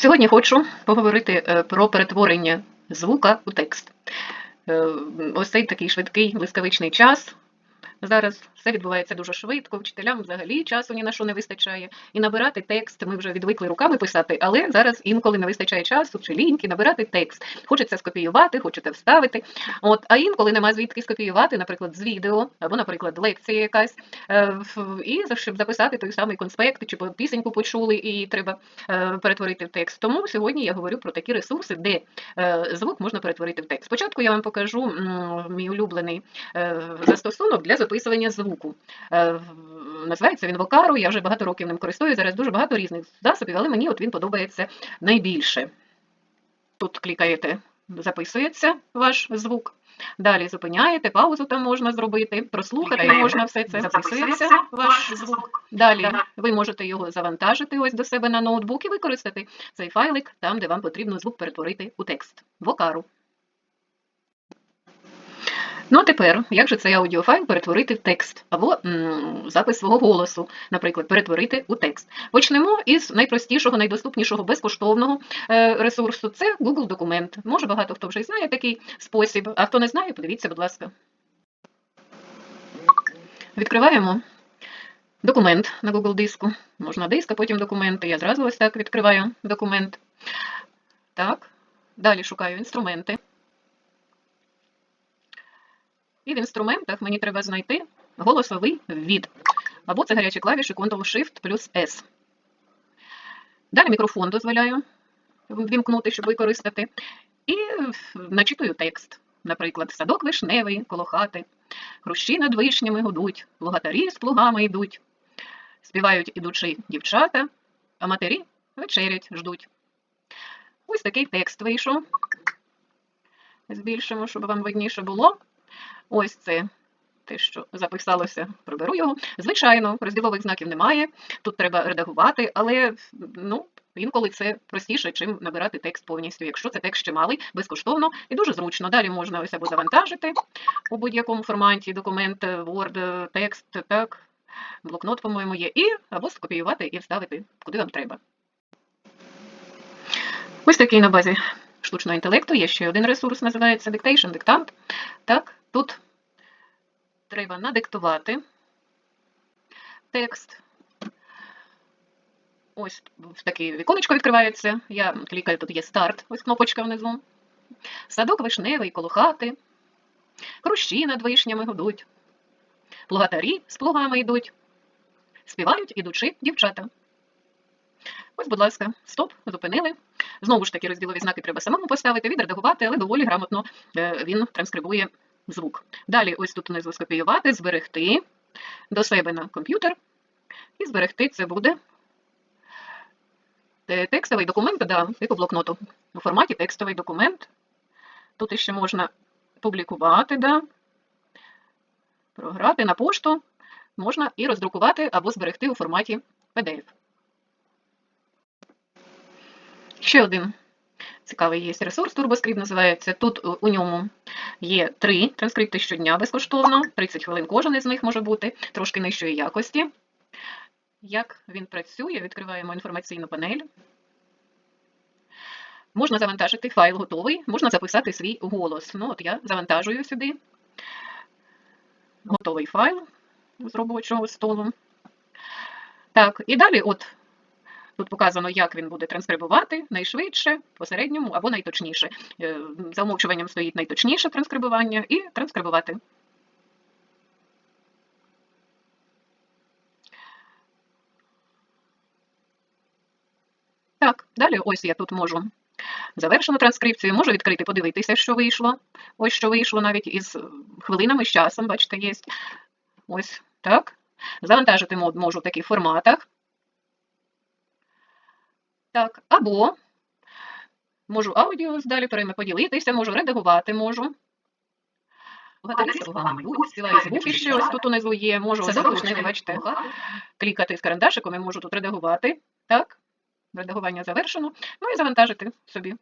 Сьогодні хочу поговорити е, про перетворення звука у текст. Е, Ось цей такий швидкий блискавичний час. Зараз все відбувається дуже швидко, вчителям взагалі часу ні на що не вистачає. І набирати текст ми вже відвикли руками писати, але зараз інколи не вистачає часу чи ліньки набирати текст. Хочеться скопіювати, хочете вставити. От, а інколи нема звідки скопіювати, наприклад, з відео, або, наприклад, лекція якась, е, і щоб записати той самий конспект, чи пісеньку почули, і треба е, перетворити в текст. Тому сьогодні я говорю про такі ресурси, де е, звук можна перетворити в текст. Спочатку я вам покажу мій улюблений застосунок для записування звуку. Е, Називається він Вокару. Я вже багато років ним користуюсь. Зараз дуже багато різних засобів, але мені от він подобається найбільше. Тут клікаєте, записується ваш звук. Далі зупиняєте, паузу там можна зробити, прослухати можна все це, записується записується ваш звук. Далі ви можете його завантажити ось до себе на ноутбук і використати цей файлик там, де вам потрібно звук перетворити у текст. Вокару. Ну а тепер, як же цей аудіофайл перетворити в текст або м, запис свого голосу, наприклад, перетворити у текст. Почнемо із найпростішого, найдоступнішого, безкоштовного е, ресурсу. Це Google Документ. Може багато хто вже знає такий спосіб, а хто не знає, подивіться, будь ласка. Відкриваємо документ на Google диску. Можна диск, а потім документи. Я зразу ось так відкриваю документ. Так. Далі шукаю інструменти. І в інструментах мені треба знайти голосовий ввід. Або це гарячі клавіші Ctrl-Shift плюс S. Далі мікрофон дозволяю ввімкнути, щоб використати. І начитую текст. Наприклад, садок вишневий, коло хати, хрущі над вишнями гудуть, плугатарі з плугами йдуть, співають ідучи дівчата, а матері вечерять ждуть. Ось такий текст вийшов. Збільшимо, щоб вам видніше було. Ось це те, що записалося, приберу його. Звичайно, розділових знаків немає. Тут треба редагувати, але ну, інколи це простіше, чим набирати текст повністю. Якщо це текст чималий, безкоштовно і дуже зручно. Далі можна ось або завантажити у будь-якому форматі документ, Word, текст, так, блокнот, по-моєму, є, і або скопіювати і вставити куди вам треба. Ось такий на базі штучного інтелекту є ще один ресурс, називається Dictation, диктант. Так, тут треба надиктувати текст. Ось таке віконечко відкривається. Я клікаю, тут є старт, ось кнопочка внизу. Садок вишневий коло хати. Хрущі над вишнями гудуть. Плугатарі з плугами йдуть. Співають ідучи дівчата. Ось, будь ласка, стоп, зупинили. Знову ж таки, розділові знаки треба самому поставити, відредагувати, але доволі грамотно е, він транскрибує звук. Далі ось тут внизу скопіювати, зберегти до себе на комп'ютер. І зберегти це буде текстовий документ, да, типу блокноту. У форматі текстовий документ. Тут ще можна публікувати, да, програти на пошту. Можна і роздрукувати або зберегти у форматі PDF. Ще один цікавий є ресурс, TurboScript називається. Тут у- ньому є три транскрипти щодня безкоштовно, 30 хвилин кожен із них може бути, трошки нижчої якості. Як він працює, відкриваємо інформаційну панель. Можна завантажити файл готовий, можна записати свій голос. Ну, от я завантажую сюди готовий файл з робочого столу. Так, і далі от Тут показано, як він буде транскрибувати найшвидше, посередньому або найточніше. Е, За умовчуванням стоїть найточніше транскрибування і транскрибувати. Так, далі ось я тут можу завершену транскрипцію, можу відкрити, подивитися, що вийшло. Ось що вийшло навіть із е, хвилинами, з часом, бачите, є. Ось так. Завантажити можу в таких форматах. Так, або можу аудіо далі перейме поділитися, можу редагувати, можу. Вгадати слова, будь, співаю звуки ще ось тут унизу є, можу вишневі, бачите, клікати з карандашиком, я можу тут редагувати. Так, редагування завершено. Ну і завантажити собі